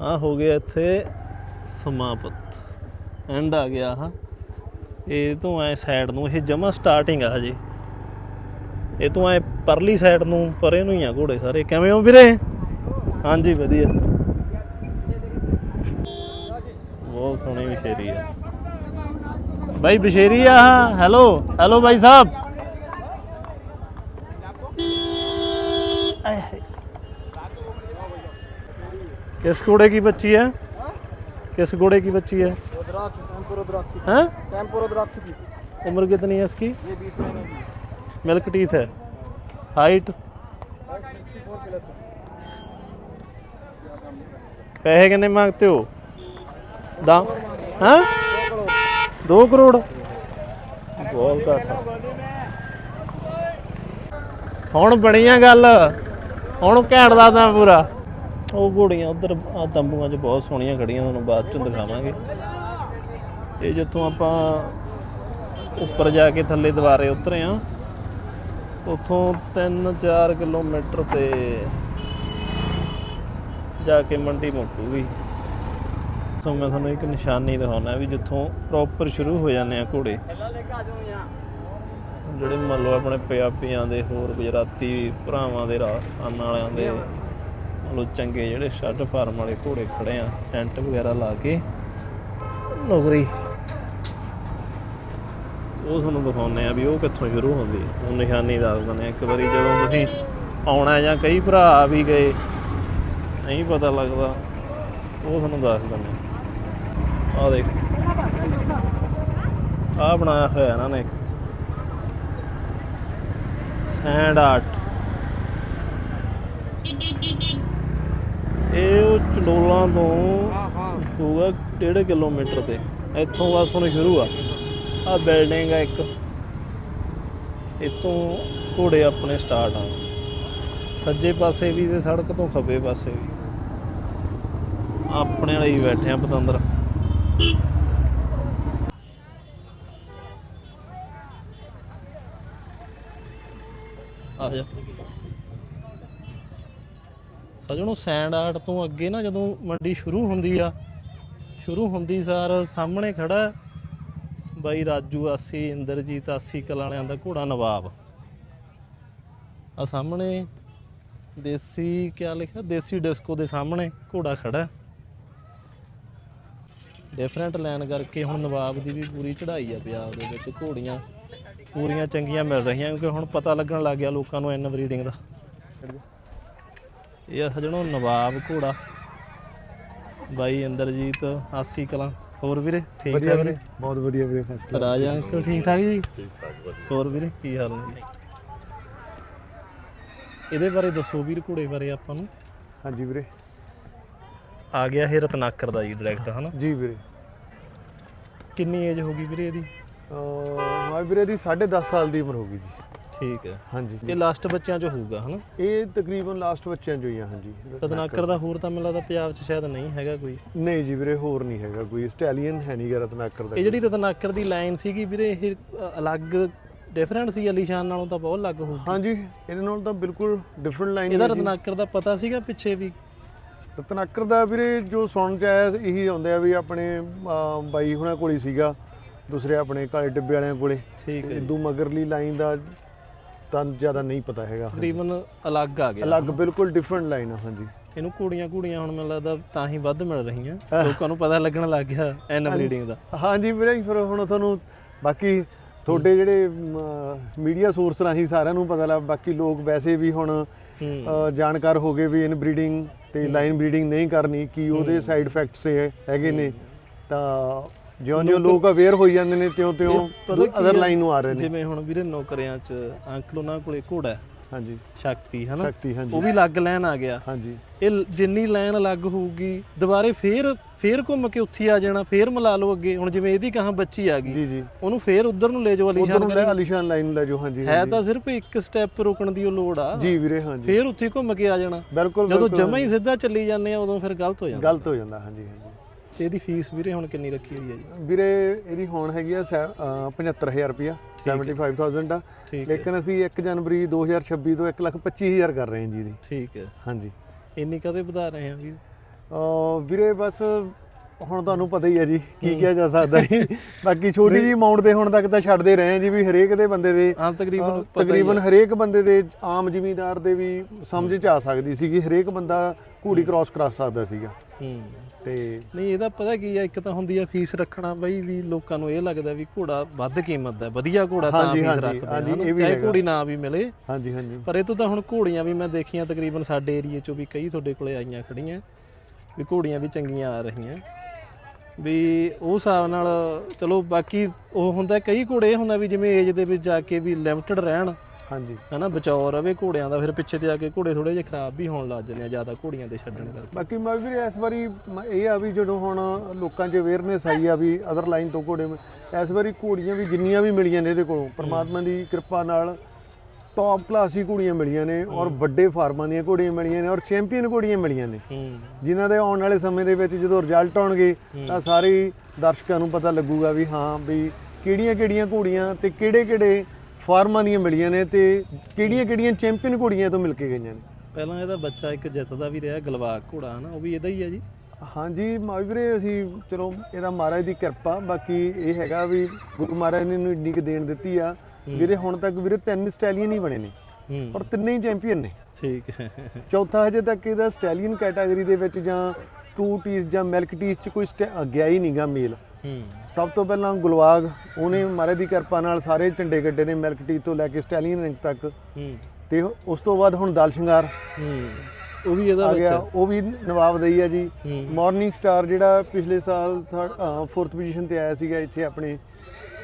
ਆ ਹੋ ਗਿਆ ਇੱਥੇ ਸਮਾਪਤ। ਐਂਡ ਆ ਗਿਆ ਹਾਂ ਇਹ ਤੋਂ ਐ ਸਾਈਡ ਨੂੰ, ਇਹ ਜਮਾ ਸਟਾਰਟਿੰਗ ਆ ਹਜੇ। ਇਹ ਤੋਂ ਐ ਪਰਲੀ ਸਾਈਡ ਨੂੰ, ਪਰੇ ਨੂੰ ਹੀ ਆ ਘੋੜੇ ਸਾਰੇ। ਕਿਵੇਂ ਹੋ ਵੀਰੇ? ਹਾਂਜੀ, ਵਧੀਆ। बशेरिया भाई बशेरिया हाँ हेलो हेलो भाई साहब। किस घोड़े की बच्ची है? किस घोड़े की बच्ची है? उम्र कितनी है इसकी? मिल्क टीथ है। हाइट? पैसे कितने मांगते हो? दाम? ਹਾਂ? 2 ਕਰੋੜ। ਬਹੁਤ ਘੱਟ ਹੁਣ ਬਣੀਆਂ ਗੱਲ। ਹੁਣ ਘੈਂਟ ਦਾ ਤਾਂ ਪੂਰਾ। ਉਹ ਘੋੜੀਆਂ ਉਧਰ ਆ ਤੰਬੂਆਂ 'ਚ ਬਹੁਤ ਸੋਹਣੀਆਂ ਖੜੀਆਂ ਤੁਹਾਨੂੰ ਬਾਅਦ 'ਚ ਦਿਖਾਵਾਂਗੇ। ਇਹ ਜਿੱਥੋਂ ਆਪਾਂ ਉੱਪਰ ਜਾ ਕੇ ਥੱਲੇ ਦੁਆਰੇ ਉਤਰੇ ਆ ਉਥੋਂ 3-4 ਕਿਲੋਮੀਟਰ ਤੇ ਜਾ ਕੇ ਮੰਡੀ ਮੁੱਕੂਗੀ ਸੋ ਮੈਂ ਤੁਹਾਨੂੰ ਇੱਕ ਨਿਸ਼ਾਨੀ ਦਿਖਾਉਣਾ ਵੀ ਜਿੱਥੋਂ ਪ੍ਰੋਪਰ ਸ਼ੁਰੂ ਹੋ ਜਾਂਦੇ ਆ ਘੋੜੇ। ਜਿਹੜੇ ਮੰਨ ਲਓ ਆਪਣੇ ਪੰਜਾਬੀਆਂ ਦੇ ਹੋਰ ਗੁਜਰਾਤੀ ਭਰਾਵਾਂ ਦੇ ਰਾਜਸਥਾਨ ਵਾਲਿਆਂ ਦੇ, ਮੰਨ ਲਓ ਚੰਗੇ ਜਿਹੜੇ ਸ਼ੱਡ ਫਾਰਮ ਵਾਲੇ ਘੋੜੇ ਖੜੇ ਆ ਟੈਂਟ ਵਗੈਰਾ ਲਾ ਕੇ, ਨੌਕਰੀ। ਉਹ ਤੁਹਾਨੂੰ ਦਿਖਾਉਂਦੇ ਆ ਵੀ ਉਹ ਕਿੱਥੋਂ ਸ਼ੁਰੂ ਹੁੰਦੀ ਹੈ ਉਹ ਨਿਸ਼ਾਨੀ ਦੱਸ ਦਿੰਦੇ ਆ। ਇੱਕ ਵਾਰੀ ਜਦੋਂ ਤੁਸੀਂ ਆਉਣਾ ਜਾਂ ਕਈ ਭਰਾ ਆ ਵੀ ਗਏ, ਨਹੀਂ ਪਤਾ ਲੱਗਦਾ, ਉਹ ਤੁਹਾਨੂੰ ਦੱਸ ਦਿੰਦੇ ਆ। ਆਹ ਦੇਖ। ਆਹ ਬਣਾਇਆ ਹੋਇਆ ਇਹਨਾਂ ਨੇ। Sand art. ਇਹ ਉਹ ਚੰਡੋਲਾਂ ਤੋਂ ਹੋਊਗਾ ਡੇਢ ਕਿਲੋਮੀਟਰ ਤੇ। ਇੱਥੋਂ ਬਸ ਹੁਣ ਸ਼ੁਰੂ ਆ। ਆ ਬਿਲਡਿੰਗ ਆ ਇੱਕ। ਇੱਥੋਂ ਘੋੜੇ ਆਪਣੇ ਸਟਾਰਟ ਆ। ਸੱਜੇ ਪਾਸੇ ਵੀ ਤੇ ਸੜਕ ਤੋਂ ਖੱਬੇ ਪਾਸੇ ਵੀ। ਆਪਣੇ ਵਾਲੇ ਹੀ ਬੈਠੇ ਆ ਪਤੰਦਰ। ਆ ਜਾ। ਸਜਣੋ ਸੈਂਡ ਆਰਟ ਤੋਂ ਅੱਗੇ ਨਾ ਜਦੋਂ ਮੰਡੀ ਸ਼ੁਰੂ ਹੁੰਦੀ ਆ, ਸ਼ੁਰੂ ਹੁੰਦੀ ਸਾਰ ਸਾਹਮਣੇ ਖੜਾ ਬਾਈ ਰਾਜੂ, ਆਸੀ, ਇੰਦਰਜੀਤ, ਆਸੀ ਕਲਾਲਿਆਂ ਦਾ ਘੋੜਾ ਨਵਾਬ। ਆ ਸਾਹਮਣੇ ਦੇਸੀ, ਕਿਆ ਲਿਖਿਆ? ਦੇਸੀ ਡਿਸਕੋ ਦੇ ਸਾਹਮਣੇ ਘੋੜਾ ਖੜਾ ਡਿਫਰੈਂਟ ਲਾਈਨ ਕਰਕੇ ਹੁਣ ਨਵਾਬ ਦੀ ਵੀ ਪੂਰੀ ਚੜ੍ਹਾਈ ਆ ਪੰਜਾਬ ਦੇ ਵਿੱਚ ਘੋੜੀਆਂ। ਪੂਰੀਆਂ ਚੰਗੀਆਂ ਮਿਲ ਰਹੀਆਂ ਕਿਉਂਕਿ ਹੁਣ ਪਤਾ ਲੱਗਣ ਲੱਗ ਗਿਆ ਲੋਕਾਂ ਨੂੰ ਐਨ ਬਰੀਡਿੰਗ ਦਾ। ਇਹ ਆ ਸਜਣੋ ਨਵਾਬ ਘੋੜਾ। ਬਾਈ ਇੰਦਰਜੀਤ ਆਸੀ ਕਲਾਂ। ਹੋਰ ਵੀਰੇ ਠੀਕ ਠਾਕ ਵੀਰੇ ਬਹੁਤ ਵਧੀਆ ਵੀਰੇ ਫਸਟ ਰਾਜਾ ਅੰਕਲ ਠੀਕ ਠਾਕ ਜੀ? ਠੀਕ ਠਾਕ ਹੋਰ ਵੀਰੇ ਕੀ ਹਾਲ ਨੇ? ਇਹਦੇ ਬਾਰੇ ਦੱਸੋ ਵੀਰ ਘੋੜੇ ਬਾਰੇ ਆਪਾਂ ਨੂੰ। ਹਾਂਜੀ ਵੀਰੇ। ਆ ਗਿਆ ਇਹ ਰਤਨਾਕਰ ਦਾ ਜੀ ਡਾਇਰੈਕਟ ਹਨਾ? ਜੀ ਵੀਰੇ। ਕਿੰਨੀ ਏਜ ਹੋ ਗਈ ਵੀਰੇ ਇਹਦੀ? ਅਹ ਹਾਂ ਵੀਰੇ ਦੀ 10.5 ਸਾਲ ਦੀ ਉਮਰ ਹੋ ਗਈ ਜੀ। ਠੀਕ ਹੈ। ਹਾਂਜੀ। ਇਹ ਲਾਸਟ ਬੱਚਿਆਂ ਚ ਹੋਊਗਾ ਹਨਾ? ਇਹ ਤਕਰੀਬਨ ਲਾਸਟ ਬੱਚਿਆਂ ਚੋਂ ਹੀ ਆ ਹਾਂਜੀ। ਰਤਨਾਕਰ ਦਾ ਹੋਰ ਤਾਂ ਮੈਨੂੰ ਲੱਗਦਾ ਪੰਜਾਬ ਚ ਸ਼ਾਇਦ ਨਹੀਂ ਹੈਗਾ ਕੋਈ। ਨਹੀਂ ਜੀ ਵੀਰੇ ਹੋਰ ਨਹੀਂ ਹੈਗਾ ਕੋਈ। ਸਟੈਲੀਅਨ ਹੈ ਨਹੀਂ ਗਾ ਰਤਨਾਕਰ ਦਾ ਇਹ ਜਿਹੜੀ ਰਤਨਾਕਰ ਦੀ ਲਾਈਨ ਸੀਗੀ ਵੀਰੇ ਇਹ ਅ, ਅਲੱਗ ਡਿਫਰੈਂਟ ਸੀ ਅਲੀਸ਼ਾਨ ਨਾਲੋਂ ਤਾਂ ਬਹੁਤ ਅਲੱਗ ਹੋਊਗੀ। ਹਾਂਜੀ ਇਹਦੇ ਨਾਲ ਤਾਂ ਬਿਲਕੁਲ ਡਿਫਰੈਂਟ ਲਾਈਨ ਇਹਦਾ ਰਤਨਾਕਰ ਦਾ ਪਤਾ ਸੀਗਾ ਪਿੱਛੇ ਵੀ? ਰਤਨਾਕਰ ਦਾ ਵੀਰੇ ਜੋ ਸੁਣ ਚ ਆਇਆ ਇਹੀ ਆਉਂਦੇ ਆ ਵੀ ਆਪਣੇ ਅਹ, ਬਾਈ ਹੁਣਾਂ ਕੋਲ ਹੀ ਸੀਗਾ। ਦੂਸਰੇ ਆਪਣੇ ਕਾਲੇ ਡੱਬੇ ਵਾਲਿਆਂ ਕੋਲੇ। ਠੀਕ ਹੈ ਇਦੋਂ ਮਗਰਲੀ ਲਾਈਨ ਦਾ ਤਾਂ ਜ਼ਿਆਦਾ ਨਹੀਂ ਪਤਾ ਹੈਗਾ। ਤਕਰੀਬਨ ਅਲੱਗ ਆ ਗਿਆ। ਅਲੱਗ ਬਿਲਕੁਲ ਡਿਫਰੈਂਟ ਲਾਈਨ ਆ ਹਾਂਜੀ। ਇਹਨੂੰ ਕੁੜੀਆਂ ਕੁੜੀਆਂ ਹੁਣ ਮੈਨੂੰ ਲੱਗਦਾ ਤਾਂ ਹੀ ਵੱਧ ਮਿਲ ਰਹੀਆਂ। ਲੋਕਾਂ ਨੂੰ ਪਤਾ ਲੱਗਣ ਲੱਗ ਗਿਆ ਐਨ ਬਰੀਡਿੰਗ ਦਾ। ਹਾਂਜੀ ਵੀਰੇ ਫਿਰ ਹੁਣ ਤੁਹਾਨੂੰ ਬਾਕੀ ਤੁਹਾਡੇ ਜਿਹੜੇ ਮੀਡੀਆ ਸੋਰਸ ਰਾਹੀਂ ਸਾਰਿਆਂ ਨੂੰ ਪਤਾ ਲੱਗ ਬਾਕੀ ਲੋਕ ਵੈਸੇ ਵੀ ਹੁਣ ਜਾਣਕਾਰ ਹੋ ਗਏ ਵੀ ਇਨ ਬਰੀਡਿੰਗ ਤੇ ਲਾਈਨ ਬਰੀਡਿੰਗ ਨਹੀਂ ਕਰਨੀ ਕੀ ਉਹਦੇ ਸਾਈਡ ਇਫੈਕਟਸ ਹੈਗੇ ਨੇ ਤਾਂ ਜਿਉਂ-ਜਿਉਂ ਲੋਕ ਅਵੇਅਰ ਹੋਈ ਜਾਂਦੇ ਨੇ ਤਿਉਂ-ਤਿਉਂ ਅਦਰ? ਲਾਈਨ ਨੂੰ ਆ ਰਹੇ ਨੇ। ਜਿਵੇਂ ਹੁਣ ਵੀਰੇ ਨੌਕਰੀਆਂ ਚ ਅੰਕਲ ਉਹਨਾਂ ਕੋਲੇ ਘੋੜਾ ਹਾਂਜੀ। ਸ਼ਕਤੀ ਹਨਾ? ਸ਼ਕਤੀ ਹਾਂਜੀ। ਉਹ ਵੀ ਅਲੱਗ ਲੈਣ ਆ ਗਿਆ। ਹਾਂਜੀ। ਇਹ ਜਿੰਨੀ ਲਾਈਨ ਅਲੱਗ ਹੋਊਗੀ ਦੁਬਾਰੇ ਫੇਰ ਫੇਰ ਘੁੰਮ ਕੇ ਉੱਥੇ ਆ ਜਾਣਾ ਫੇਰ ਮਿਲਾ ਲਓ ਅੱਗੇ। ਹੁਣ ਜਿਵੇਂ ਇਹਦੀ ਕਹਾਂ ਬੱਚੀ ਆ ਗਈ ਜੀ ਜੀ। ਉਹਨੂੰ ਫੇਰ ਉਧਰ ਨੂੰ ਲੈ ਜਾਓ ਉਧਰ ਅਲੀਸ਼ਾਨ ਨੂੰ ਲੈ ਅਲੀਸ਼ਾਨ ਲਾਈਨ ਨੂੰ ਲੈ ਜਾਓ ਹਾਂਜੀ ਹੈ। ਤਾਂ ਸਿਰਫ ਇੱਕ ਸਟੈਪ ਰੁਕਣ ਦੀ ਉਹ ਲੋੜ ਆ। ਜੀ ਵੀਰੇ ਹਾਂਜੀ। ਫੇਰ ਉੱਥੇ ਘੁੰਮ ਕੇ ਆ ਜਾਣਾ। ਬਿਲਕੁਲ ਜਦੋਂ ਜਮਾ ਹੀ ਸਿੱਧਾ ਚੱਲੀ ਜਾਂਦੇ ਆ ਉਦੋਂ ਫਿਰ ਗਲਤ ਹੋ ਜਾਂਦਾ। ਗਲਤ ਹੋ ਜਾਂਦਾ ਹਾਂਜੀ ਹਾਂਜੀ। ਤੇ ਇਹਦੀ ਫੀਸ ਵੀਰੇ ਹੁਣ ਕਿੰਨੀ ਰੱਖੀ ਹੋਈ ਹੈ ਜੀ? ਵੀਰੇ ਇਹਦੀ ਹੋਣ ਹੈਗੀ ਆ ਸੈ- ਅ, 75000 ਰੁਪਿਆ 75000 ਆ। ਹੈ। ਲੇਕਿਨ ਅਸੀਂ 1 ਜਨਵਰੀ 2026 ਤੋਂ 125000 ਕਰ ਰਹੇ ਹਾਂ ਜੀ ਠੀਕ ਹੈ। ਹਾਂਜੀ। ਇੰਨੀ ਕਦੇ ਵਧਾ ਰਹੇ ਵੀਰ? ਅ, ਵੀਰੇ ਬਸ ਹੁਣ ਤੁਹਾਨੂੰ ਪਤਾ ਹੀ ਹੈ ਜੀ ਕੀ ਕਿਹਾ ਜਾ ਸਕਦਾ ਹੈ ਬਾਕੀ ਛੋਟੀ ਜੀ ਅਮਾਉਂਟ ਦੇ ਹੁਣ ਤੱਕ ਤਾਂ ਛੱਡਦੇ ਰਹੇ ਹਾਂ ਜੀ ਵੀ ਹਰੇਕ ਦੇ ਬੰਦੇ ਦੇ ਹਾਂ ਤਕਰੀਬਨ ਹੀ। ਤਕਰੀਬਨ ਹਰੇਕ ਬੰਦੇ ਦੇ ਆਮ ਜ਼ਿਮੀਂਦਾਰ ਦੇ ਵੀ ਸਮਝ ਚ ਆ ਸਕਦੀ ਸੀਗੀ। ਹਰੇਕ ਬੰਦਾ ਘੋੜੀ ਕ੍ਰਾਸ ਕਰਾ ਸਕਦਾ ਸੀਗਾ। ਹੂੰ। ਤੇ ਨਹੀਂ ਇਹਦਾ ਪਤਾ ਕੀ ਆ ਇੱਕ ਤਾਂ ਹੁੰਦੀ ਆ ਫੀਸ ਰੱਖਣਾ ਬਈ ਵੀ ਲੋਕਾਂ ਨੂੰ ਇਹ ਲੱਗਦਾ ਵੀ ਘੋੜਾ ਵੱਧ ਕੀਮਤ ਦਾ ਵਧੀਆ ਘੋੜਾ ਤਾਂ ਫੀਸ ਰੱਖਦੇ ਆ ਚਾਹੇ। ਘੋੜੀ ਨਾ ਵੀ ਮਿਲੇ। ਹਾਂਜੀ ਹਾਂਜੀ। ਪਰ ਇਹ ਤੋਂ ਤਾਂ ਹੁਣ ਘੋੜੀਆਂ ਵੀ ਮੈਂ ਦੇਖੀਆਂ ਤਕਰੀਬਨ ਸਾਡੇ ਏਰੀਏ ਚੋਂ ਵੀ ਕਈ ਤੁਹਾਡੇ ਕੋਲੇ ਆਈਆਂ ਖੜੀਆਂ ਵੀ ਘੋੜੀਆਂ ਵੀ ਚੰਗੀਆਂ ਆ ਰਹੀਆਂ। ਵੀ ਉਹ ਹਿਸਾਬ ਨਾਲ ਚਲੋ ਬਾਕੀ ਉਹ ਹੁੰਦਾ ਕਈ ਘੋੜੇ ਹੁੰਦਾ ਵੀ ਜਿਵੇਂ ਏਜ ਦੇ ਵਿੱਚ ਜਾ ਕੇ ਵੀ ਲਿਮਟਿਡ ਰਹਿਣ ਹਾਂਜੀ। ਹਨਾ ਬਚਾਓ ਰਵੇ ਘੋੜਿਆਂ ਦਾ ਫਿਰ ਪਿੱਛੇ ਤੇ ਆ ਕੇ ਘੋੜੇ ਥੋੜੇ ਜਿਹਾ ਖਰਾਬ ਵੀ ਹੋਣ ਲੱਗ ਜਾਂਦੇ ਆ ਜ਼ਿਆਦਾ ਘੋੜੀਆਂ ਤੇ ਛੱਡਣ ਕਰਕੇ। ਬਾਕੀ ਮੈਂ ਵੀ ਇਸ ਵਾਰੀ ਮ- ਇਹ ਆ ਵੀ ਜਦੋਂ ਹੁਣ ਲੋਕਾਂ 'ਚ ਅਵੇਅਰਨੈਸ ਆਈ ਆ ਵੀ ਅਦਰ ਲਾਈਨ ਤੋਂ ਘੋੜੇ ਮ- ਇਸ ਵਾਰੀ ਘੋੜੀਆਂ ਵੀ ਜਿੰਨੀਆਂ ਵੀ ਮਿਲੀਆਂ ਨੇ ਇਹਦੇ ਕੋਲੋਂ ਪਰਮਾਤਮਾ ਦੀ ਕਿਰਪਾ ਨਾਲ ਟੌਪ ਕਲਾਸ ਹੀ ਘੋੜੀਆਂ ਮਿਲੀਆਂ ਨੇ ਔਰ ਵੱਡੇ ਫਾਰਮਾਂ ਦੀਆਂ ਘੋੜੀਆਂ ਮਿਲੀਆਂ ਨੇ ਔਰ ਚੈਂਪੀਅਨ ਘੋੜੀਆਂ ਮਿਲੀਆਂ ਨੇ। ਹੂੰ। ਜਿਨ੍ਹਾਂ ਦੇ ਆਉਣ ਵਾਲੇ ਸਮੇਂ ਦੇ ਵਿੱਚ ਜਦੋਂ ਰਿਜ਼ਲਟ ਆਉਣਗੇ ਤਾਂ ਸਾਰੇ ਹੀ ਦਰਸ਼ਕਾਂ ਨੂੰ ਪਤਾ ਲੱਗੂਗਾ ਵੀ ਹਾਂ ਵੀ ਕਿਹੜੀਆਂ-ਕਿਹੜੀਆਂ ਘੋੜੀਆਂ ਤੇ ਕਿਹੜੇ-ਕਿਹੜੇ ਫਾਰਮਾਂ ਦੀਆਂ ਮਿਲੀਆਂ ਨੇ ਤੇ ਕਿਹੜੀਆਂ-ਕਿਹੜੀਆਂ ਚੈਂਪੀਅਨ ਘੋੜੀਆਂ ਤੋਂ ਮਿਲ ਕੇ ਗਈਆਂ ਨੇ? ਪਹਿਲਾਂ ਇਹਦਾ ਬੱਚਾ ਇੱਕ ਜਿੱਤਦਾ ਵੀ ਰਿਹਾ ਗਲਵਾਕ ਘੋੜਾ ਹਨਾ? ਉਹ ਵੀ ਇਹਦਾ ਹੀ ਆ ਜੀ। ਹਾਂਜੀ ਮਾਵੀ ਵੀਰੇ ਅਸੀਂ ਚਲੋ ਇਹਦਾ ਮਹਾਰਾਜ ਦੀ ਕਿਰਪਾ ਬਾਕੀ ਇਹ ਹੈਗਾ ਵੀ ਗੁਰੂ ਮਹਾਰਾਜ ਨੇ ਇਹਨੂੰ ਇੰਨੀ ਕੁ ਦੇਣ ਦਿੱਤੀ ਆ। ਵੀਰੇ ਹੁਣ ਤੱਕ ਵੀਰੇ ਤਿੰਨ ਸਟੈਲੀਅਨ ਹੀ ਬਣੇ ਨੇ ਔਰ ਤਿੰਨੇ ਹੀ ਚੈਂਪੀਅਨ ਨੇ। ਠੀਕ ਹੈ। ਚੌਥਾ ਹਜੇ ਤੱਕ ਇਹਦਾ ਸਟੈਲੀਅਨ ਕੈਟਾਗਰੀ ਦੇ ਵਿੱਚ ਜਾਂ ਟੂ ਟੀਸ ਜਾਂ ਮਿਲਕ ਟੀਸ ਚ ਕੋਈ ਗਿਆ ਹੀ ਨਹੀਂਗਾ ਮੇਲ। ਸਭ ਤੋਂ ਪਹਿਲਾਂ ਗੁਲਵਾਗ ਉਹਨੇ ਮਹਾਰਾਜ ਦੀ ਕਿਰਪਾ ਨਾਲ ਸਾਰੇ ਝੰਡੇ ਗੱਡੇ ਨੇ ਮਿਲਕ ਟੀ ਤੋਂ ਲੈ ਕੇ ਸਟੈਲੀਅਨ ਰੈਂਕ ਤੱਕ। ਹੂੰ। ਤੇ ਉਸ ਤੋਂ ਬਾਅਦ ਹੁਣ ਦਲ ਸ਼ਿੰਗਾਰ। ਹੂੰ। ਉਹ ਵੀ ਇਹਦਾ ਆ ਗਿਆ ਬੱਚਾ ਉਹ ਵੀ ਨਵਾਬ ਦਈ ਆ ਜੀ। ਮਾਰਨਿੰਗ ਸਟਾਰ ਜਿਹੜਾ ਪਿਛਲੇ ਸਾਲ ਫੋਰਥ ਪੋਜੀਸ਼ਨ ਤੇ ਆਇਆ ਸੀਗਾ ਇੱਥੇ ਆਪਣੇ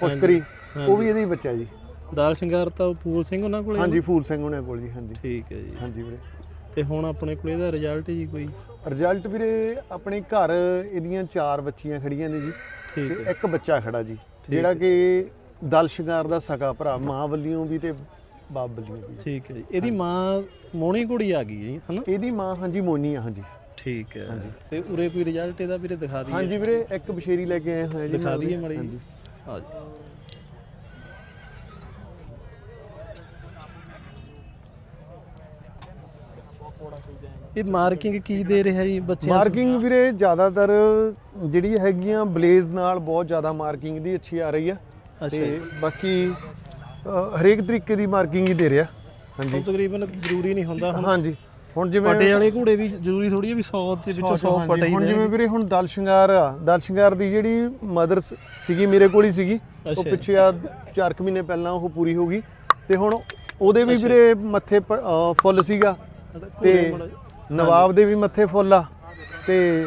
ਪੁਸ਼ਕਰੀ ਉਹ ਵੀ ਇਹਦਾ ਹੀ ਬੱਚਾ ਜੀ। ਦਾਲ ਸ਼ਿੰਗਾਰ ਤਾਂ ਫੂਲ ਸਿੰਘ ਉਹਨਾਂ ਕੋਲੇ ਹਾਂਜੀ ਫੂਲ ਸਿੰਘ ਉਹਨਾਂ ਕੋਲ ਜੀ ਹਾਂਜੀ। ਠੀਕ ਹੈ ਜੀ। ਹਾਂਜੀ ਵੀਰੇ। ਤੇ ਹੁਣ ਆਪਣੇ ਕੋਲ ਇਹਦਾ ਰਿਜ਼ਲਟ ਜੀ ਕੋਈ? ਰਿਜ਼ਲਟ ਵੀਰੇ ਆਪਣੇ ਘਰ ਇਹਦੀਆਂ ਚਾਰ ਬੱਚੀਆਂ ਖੜੀਆਂ ਨੇ ਜੀ। ਠੀਕ ਤੇ ਹੈ। ਇੱਕ ਬੱਚਾ ਖੜਾ ਜੀ ਜਿਹੜਾ ਕਿ ਦਲ ਸ਼ਿੰਗਾਰ ਦਾ ਸਕਾ ਭਰਾ ਮਾਂ ਵੱਲਿਓਂ ਵੀ ਤੇ ਬਾਪ ਵੱਲਿਓਂ ਵੀ ਠੀਕ ਹੈ ਜੀ। ਇਹਦੀ ਮਾਂ ਮੋਣੀ ਕੁੜੀ ਆ ਗਈ ਜੀ ਹਨਾ? ਇਹਦੀ ਮਾਂ ਹਾਂਜੀ ਮੋਨੀ ਆ ਹਾਂਜੀ। ਠੀਕ ਹੈ। ਤੇ ਉਰੇ ਕੋਈ ਰਿਜ਼ਲਟ ਇਹਦਾ ਵੀਰੇ ਦਿਖਾ ਦਈਏ? ਹਾਂਜੀ ਵੀਰੇ ਇੱਕ ਬਸ਼ੇਰੀ ਲੈ ਕੇ ਆਏ ਹੋਏ ਜੀ ਦਿਖਾ ਨਾਲ ਦਈਏ। ਮੜੀ ਹਾਂਜੀ। ਆ ਜੀ ਇਹ ਮਾਰਕਿੰਗ ਕੀ ਦੇ ਰਿਹਾ ਜੀ ਬੱਚਿਆਂ? ਮਾਰਕਿੰਗ ਵੀਰੇ ਜ਼ਿਆਦਾਤਰ ਜਿਹੜੀ ਹੈਗੀਆਂ ਬਲੇਜ਼ ਨਾਲ ਬਹੁਤ ਜ਼ਿਆਦਾ ਮਾਰਕਿੰਗ ਦੀ ਅੱਛੀ ਆ ਰਹੀ ਆ। ਤੇ ਬਾਕੀ ਹਰੇਕ ਤਰੀਕੇ ਦੀ ਮਾਰਕਿੰਗ ਹੀ ਦੇ ਰਿਹਾ। ਹਾਂਜੀ। ਤਕਰੀਬਨ ਜ਼ਰੂਰੀ ਨਹੀਂ ਹੁੰਦਾ ਹੁਣ। ਹਾਂਜੀ। ਹੁਣ ਜਿਵੇਂ ਪਟੇ ਵਾਲੇ ਘੋੜੇ ਵੀ ਜ਼ਰੂਰੀ ਥੋੜੀ ਹੈ ਵੀ 100 ਦੇ ਵਿੱਚੋਂ 100 ਹਾਂਜੀ, ਪਟੇ ਹੀ ਹੁਣ ਜਿਵੇਂ। ਵੀਰੇ ਹੁਣ ਦਲ ਸ਼ਿੰਗਾਰ ਆ। ਦਲ ਸ਼ਿੰਗਾਰ ਦੀ ਜਿਹੜੀ ਮਦਰ ਸੀਗੀ ਮੇਰੇ ਕੋਲ ਹੀ ਸੀਗੀ। ਉਹ। ਪਿੱਛੇ ਆ 4 ਕੁ ਮਹੀਨੇ ਪਹਿਲਾਂ ਉਹ ਪੂਰੀ ਹੋ ਗਈ। ਤੇ ਹੁਣ ਉਹਦੇ ਵੀ ਵੀਰੇ ਮੱਥੇ ਫੁੱਲ ਸੀਗਾ। ਤੇ ਨਵਾਬ ਦੇ ਵੀ ਮੱਥੇ ਫੁੱਲ ਆ। ਤੇ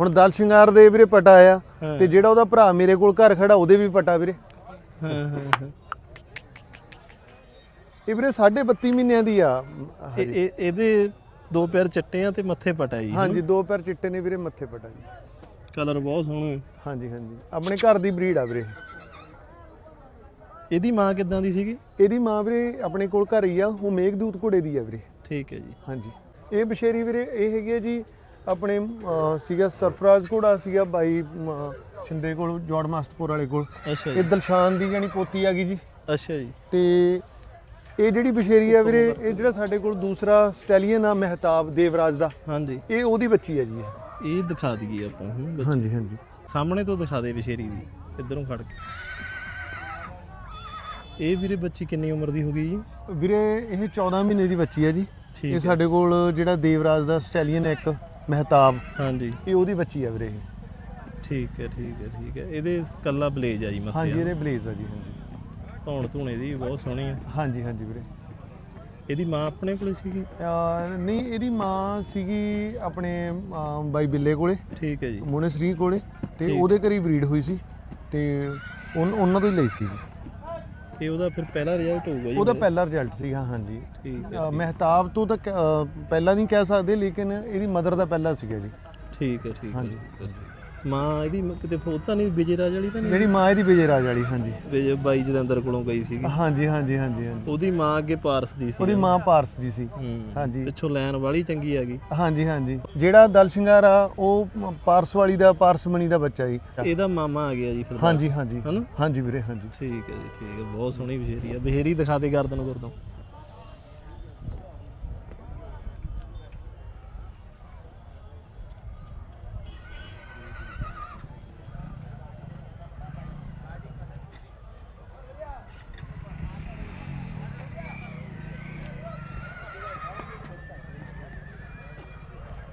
ਹੁਣ ਦਲ ਸ਼ਿੰਗਾਰ ਦੇ ਵੀਰੇ ਪਟਾ ਆ। ਤੇ ਜਿਹੜਾ ਉਹਦਾ ਭਰਾ ਮੇਰੇ ਕੋਲ ਘਰ ਖੜਾ ਉਹਦੇ ਵੀ ਪਟਾ ਵੀਰੇ। ਹਾਂ ਹਾਂ ਹਾਂ। ਇਹ ਵੀਰੇ 32 ਮਹੀਨਿਆਂ ਦੀ ਆ। ਇਹ ਇਹ- ਇਹਦੇ ਦੋ ਪੈਰ ਚਿੱਟੇ ਆ ਤੇ ਮੱਥੇ ਪਟਾ ਜੀ ਹਾਂਜੀ ਦੋ ਪੈਰ ਚਿੱਟੇ ਨੇ ਵੀਰੇ ਮੱਥੇ ਪਟਾ ਜੀ। ਕਲਰ ਬਹੁਤ ਸੋਹਣਾ ਹੈ। ਹਾਂਜੀ ਹਾਂਜੀ। ਆਪਣੇ ਘਰ ਦੀ ਬਰੀਡ ਆ ਵੀਰੇ ਇਹਦੀ ਮਾਂ ਕਿੱਦਾਂ ਦੀ ਸੀਗੀ? ਇਹਦੀ ਮਾਂ ਵੀਰੇ ਆਪਣੇ ਕੋਲ ਘਰ ਹੀ ਆ ਉਹ ਮੇਘਦੂਤ ਘੋੜੇ ਦੀ ਆ ਵੀਰੇ। ਠੀਕ ਹੈ ਜੀ। ਹਾਂਜੀ। ਇਹ ਬਸ਼ੇਰੀ ਵੀਰੇ ਇਹ ਹੈਗੀ ਆ ਜੀ ਆਪਣੇ ਸੀਗਾ ਸਰਫਰਾਜ਼ ਘੋੜਾ ਸੀਗਾ ਬਾਈ ਛਿੰਦੇ ਕੋਲ ਜੋੜ ਮਸਤਪੁਰ ਵਾਲੇ ਕੋਲ। ਅੱਛਾ ਇਹ ਦਲਸ਼ਾਨ ਦੀ ਜਾਨੀ ਪੋਤੀ ਆ ਗਈ ਜੀ। ਅੱਛਾ ਜੀ। ਤੇ ਇਹ ਜਿਹੜੀ ਬਸ਼ੇਰੀ ਆ ਵੀਰੇ ਇਹ ਜਿਹੜਾ ਸਾਡੇ ਕੋਲ ਦੂਸਰਾ ਸਟੈਲੀਅਨ ਆ ਮਹਿਤਾਬ ਦੇਵਰਾਜ ਦਾ। ਹਾਂਜੀ। ਇਹ ਉਹਦੀ ਬੱਚੀ ਆ ਜੀ ਇਹ। ਦਿਖਾ ਦਈਏ ਆਪਾਂ। ਹਾਂਜੀ ਹਾਂਜੀ। ਸਾਹਮਣੇ ਤੋਂ ਦਿਖਾ ਦੇ ਵਿਸ਼ੇਰੀ ਦੀ ਇਧਰੋਂ ਖੜ ਕੇ। ਇਹ ਵੀਰੇ ਬੱਚੀ ਕਿੰਨੀ ਉਮਰ ਦੀ ਹੋ ਗਈ ਜੀ? ਵੀਰੇ ਇਹ 14 ਮਹੀਨੇ ਦੀ ਬੱਚੀ ਆ ਜੀ। ਠੀਕ ਇਹ ਹੈ। ਸਾਡੇ ਕੋਲ ਜਿਹੜਾ ਦੇਵਰਾਜ ਦਾ ਸਟੈਲੀਅਨ ਇੱਕ ਮਹਿਤਾਬ ਹਾਂਜੀ। ਇਹ ਉਹਦੀ ਬੱਚੀ ਆ ਵੀਰੇ ਇਹ। ਠੀਕ ਹੈ ਠੀਕ ਹੈ ਠੀਕ ਹੈ। ਇਹਦੇ ਕੱਲਾ ਬਲੇਜ ਆ ਜੀ ਮੱਥੇ ਹਾਂਜੀ ਇਹਦੇ ਬਲੇਜ਼ ਆ ਜੀ ਹਾਂਜੀ। ਧੌਣ ਧੂਣੇ ਦੀ ਬਹੁਤ ਸੋਹਣੀ ਆ। ਹਾਂਜੀ ਹਾਂਜੀ ਵੀਰੇ। ਇਹਦੀ ਮਾਂ ਆਪਣੇ ਕੋਲੇ ਸੀਗੀ? ਅਹ ਨਹੀਂ ਇਹਦੀ ਮਾਂ ਸੀਗੀ ਆਪਣੇ ਅਹ, ਬਾਈ ਬਿੱਲੇ ਕੋਲੇ ਠੀਕ ਹੈ ਜੀ। ਮੋਨੇ ਸ੍ਰੀ ਕੋਲੇ ਤੇ। ਉਹਦੇ ਘਰੀ ਬਰੀਡ ਹੋਈ ਸੀ ਤੇ ਉਨ- ਉਹਨਾਂ ਤੋਂ ਹੀ ਲਈ ਸੀ ਜੀ। ਇਹ ਉਹਦਾ ਫਿਰ ਪਹਿਲਾ ਰਿਜ਼ਲਟ ਹੋਊਗਾ ਜੀ ਉਹਦਾ? ਪਹਿਲਾ ਰਿਜ਼ਲਟ ਸੀਗਾ ਹਾਂਜੀ ਠੀਕ ਹੈ ਮਹਿਤਾਬ ਤੋਂ ਤਾਂ ਪਹਿਲਾਂ ਨਹੀਂ ਕਹਿ ਸਕਦੇ ਲੇਕਿਨ ਇਹਦੀ ਮਦਰ ਦਾ ਪਹਿਲਾ ਸੀਗਾ ਜੀ ਠੀਕ ਹੈ ਠੀਕ ਹੈ ਹਾਂਜੀ। ਮਾਂ ਇਹਦੀ ਮ- ਕਿਤੇ ਫੋਟ ਤਾਂ ਨਹੀਂ ਵਿਜੇ ਰਾਜ ਵਾਲੀ ਤਾਂ ਨਹੀਂ? ਜਿਹੜੀ ਮਾਂ ਇਹਦੀ ਵਿਜੇ ਰਾਜ ਵਾਲੀ ਹਾਂਜੀ। ਵਿਜੇ ਬਾਈ ਜਲੰਧਰ ਕੋਲੋਂ ਗਈ ਸੀਗੀ। ਹਾਂਜੀ ਹਾਂਜੀ ਹਾਂਜੀ ਹਾਂਜੀ। ਉਹਦੀ ਮਾਂ ਅੱਗੇ ਪਾਰਸ ਦੀ ਸੀ। ਉਹਦੀ ਮਾਂ ਪਾਰਸ ਦੀ ਸੀ। ਹੂੰ। ਹਾਂਜੀ। ਪਿੱਛੋਂ ਲੈਨ ਵਾਲੀ ਚੰਗੀ ਹੈਗੀ ਹਾਂਜੀ ਹਾਂਜੀ। ਜਿਹੜਾ ਦਲ ਸ਼ਿੰਗਾਰ ਆ ਉਹ ਮ- ਪਾਰਸ ਵਾਲੀ ਦਾ ਪਾਰਸਮਣੀ ਦਾ ਬੱਚਾ ਜੀ। ਇਹਦਾ ਮਾਮਾ ਆ ਗਿਆ ਜੀ ਫਿਰ ਹਾਂਜੀ ਹਾਂਜੀ। ਹਨਾ? ਹਾਂਜੀ ਵੀਰੇ ਹਾਂਜੀ। ਠੀਕ ਹੈ ਜੀ ਠੀਕ ਹੈ। ਬਹੁਤ ਸੋਹਣੀ ਬਸ਼ੇਰੀ ਆ। ਬਸ਼ੇਰੀ ਦਿਖਾ ਦੇ ਗਰਦਨ ਗੁਰਦੋਂ